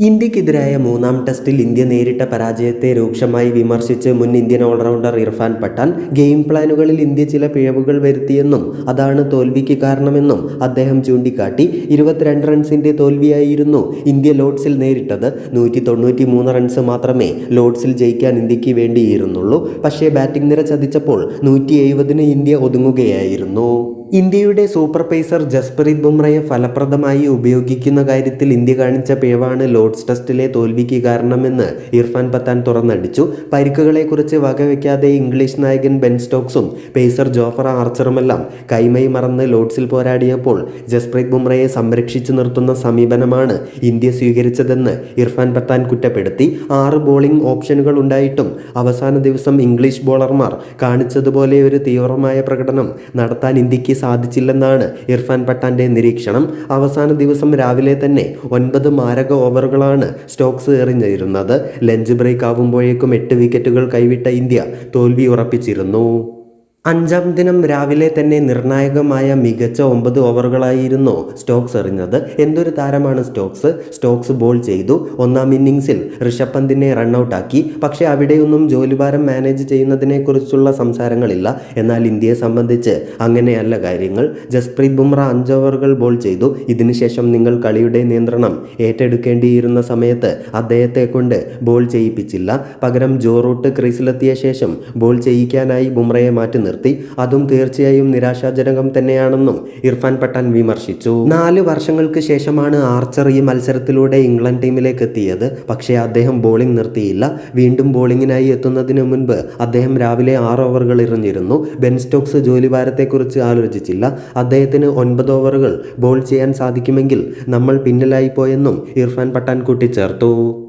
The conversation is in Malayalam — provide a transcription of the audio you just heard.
ഇന്ത്യക്കെതിരായ മൂന്നാം ടെസ്റ്റിൽ ഇന്ത്യ നേരിട്ട പരാജയത്തെ രൂക്ഷമായി വിമർശിച്ച് മുൻ Indian allrounder Irfan Pathan game പ്ലാനുകളിൽ India ചില പിഴവുകൾ വരുത്തിയെന്നും അതാണ് തോൽവിക്ക് കാരണമെന്നും അദ്ദേഹം ചൂണ്ടിക്കാട്ടി. ഇരുപത്തിരണ്ട് റൺസിന്റെ തോൽവിയായിരുന്നു ഇന്ത്യ ലോഡ്സിൽ നേരിട്ടത്. നൂറ്റി തൊണ്ണൂറ്റി മൂന്ന് റൺസ് മാത്രമേ ലോഡ്സിൽ ജയിക്കാൻ ഇന്ത്യയ്ക്ക് വേണ്ടിയിരുന്നുള്ളൂ. പക്ഷേ ബാറ്റിംഗ് നിര ചതിച്ചപ്പോൾ നൂറ്റി എഴുപതിന് ഇന്ത്യ ഒതുങ്ങുകയായിരുന്നു. ഇന്ത്യയുടെ സൂപ്പർ പേസർ ജസ്പ്രീത് ബുംറയെ ഫലപ്രദമായി ഉപയോഗിക്കുന്ന കാര്യത്തിൽ ഇന്ത്യ കാണിച്ച പിഴവാണ് ലോർഡ്സ് ടെസ്റ്റിലെ തോൽവിക്ക് കാരണമെന്ന് ഇർഫാൻ പത്താൻ തുറന്നടിച്ചു. പരിക്കുകളെക്കുറിച്ച് വകവയ്ക്കാതെ ഇംഗ്ലീഷ് നായകൻ ബെൻ സ്റ്റോക്സും പേസർ ജോഫർ ആർച്ചറുമെല്ലാം കൈമൈ മറന്ന് ലോർഡ്സിൽ പോരാടിയപ്പോൾ ജസ്പ്രീത് ബുംറയെ സംരക്ഷിച്ചു നിർത്തുന്ന സമീപനമാണ് ഇന്ത്യ സ്വീകരിച്ചതെന്ന് ഇർഫാൻ പത്താൻ കുറ്റപ്പെടുത്തി. ആറ് ബോളിംഗ് ഓപ്ഷനുകൾ ഉണ്ടായിട്ടും അവസാന ദിവസം ഇംഗ്ലീഷ് ബോളർമാർ കാണിച്ചതുപോലെ ഒരു തീവ്രമായ പ്രകടനം നടത്താൻ ഇന്ത്യയ്ക്ക് സാധിച്ചില്ലെന്നാണ് ഇർഫാൻ പട്ടാന്റെ നിരീക്ഷണം. അവസാന ദിവസം രാവിലെ തന്നെ ഒൻപത് മാരക ഓവറുകളാണ് സ്റ്റോക്സ് എറിഞ്ഞിരുന്നത്. ലഞ്ച് ബ്രേക്ക് ആവുമ്പോഴേക്കും എട്ട് വിക്കറ്റുകൾ കൈവിട്ട ഇന്ത്യ തോൽവി ഉറപ്പിച്ചിരുന്നു. അഞ്ചാം ദിനം രാവിലെ തന്നെ നിർണായകമായ മികച്ച ഒമ്പത് ഓവറുകളായിരുന്നു സ്റ്റോക്സ് എറിഞ്ഞത്. എന്തൊരു താരമാണ് സ്റ്റോക്സ്? സ്റ്റോക്സ് ബോൾ ചെയ്തു. ഒന്നാം ഇന്നിങ്സിൽ ഋഷഭ് പന്തിനെ റണ്ണൌട്ടാക്കി പക്ഷേ അവിടെയൊന്നും ജോലിഭാരം മാനേജ് ചെയ്യുന്നതിനെക്കുറിച്ചുള്ള സംസാരങ്ങളില്ല. എന്നാൽ ഇന്ത്യയെ സംബന്ധിച്ച് അങ്ങനെയല്ല കാര്യങ്ങൾ. ജസ്പ്രീത് ബുംറ അഞ്ച് ഓവറുകൾ ബോൾ ചെയ്തു. ഇതിനുശേഷം നിങ്ങൾ കളിയുടെ നിയന്ത്രണം ഏറ്റെടുക്കേണ്ടിയിരുന്ന സമയത്ത് അദ്ദേഹത്തെ കൊണ്ട് ബോൾ ചെയ്യിപ്പിച്ചില്ല. പകരം ജോറൂട്ട് ക്രീസിലെത്തിയ ശേഷം ബോൾ ചെയ്യിക്കാനായി ബുംറയെ മാറ്റി നിർത്തി. അതും തീർച്ചയായും നിരാശാജനകം തന്നെയാണെന്നും ഇർഫാൻ പട്ടാൻ വിമർശിച്ചു. നാല് വർഷങ്ങൾക്ക് ശേഷമാണ് ആർച്ചർ ഈ മത്സരത്തിലൂടെ ഇംഗ്ലണ്ട് ടീമിലേക്ക് എത്തിയത്. പക്ഷേ അദ്ദേഹം ബോളിംഗ് നിർത്തിയില്ല. വീണ്ടും ബോളിങ്ങിനായി എത്തുന്നതിന് മുൻപ് അദ്ദേഹം രാവിലെ ആറ് ഓവറുകൾ എറിഞ്ഞിരുന്നു. Ben Stokes ജോലിഭാരത്തെക്കുറിച്ച് ആലോചിച്ചില്ല. അദ്ദേഹത്തിന് ഒൻപത് ഓവറുകൾ ബോൾ ചെയ്യാൻ സാധിക്കുമെങ്കിൽ നമ്മൾ പിന്നിലായി പോയെന്നും ഇർഫാൻ പട്ടാൻ കൂട്ടിച്ചേർത്തു.